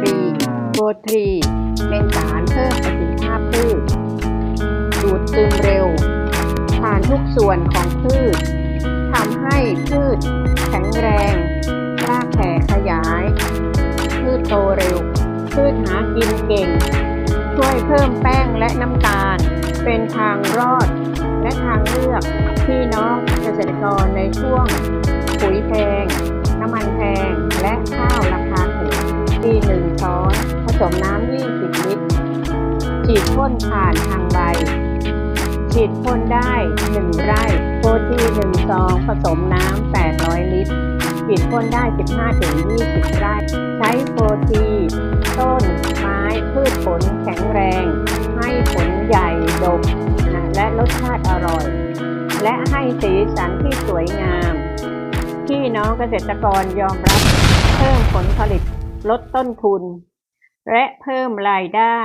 ตรีโปรตรีเป็นสารเพิ่มประสิทธิภาพพืช ดูดซึมเร็ว ผ่านทุกส่วนของพืชทำให้พืชแข็งแรง รากแผ่ขยาย พืชโตเร็ว พืชหากินเก่ง ช่วยเพิ่มแป้งและน้ำตาล เป็นทางรอดและทางเลือกพี่น้องเกษตรกรในช่วง สมน้ำ20 ลิตร ฉีดพ่นผ่านทางใบ ฉีดพ่นได้ 1 ไร่โปรตี1ซองผสมน้ำ 800 ลิตร ฉีดพ่นได้ 15-20 ไร่ ใช้โปรตีต้น ไม้พืชผลแข็งแรง ให้ผลใหญ่ดกนะและรสชาติอร่อย และให้สีสันที่สวยงามพี่น้องเกษตรกรยอมรับเพิ่มผลผลิตลดต้นทุน และเพิ่มรายได้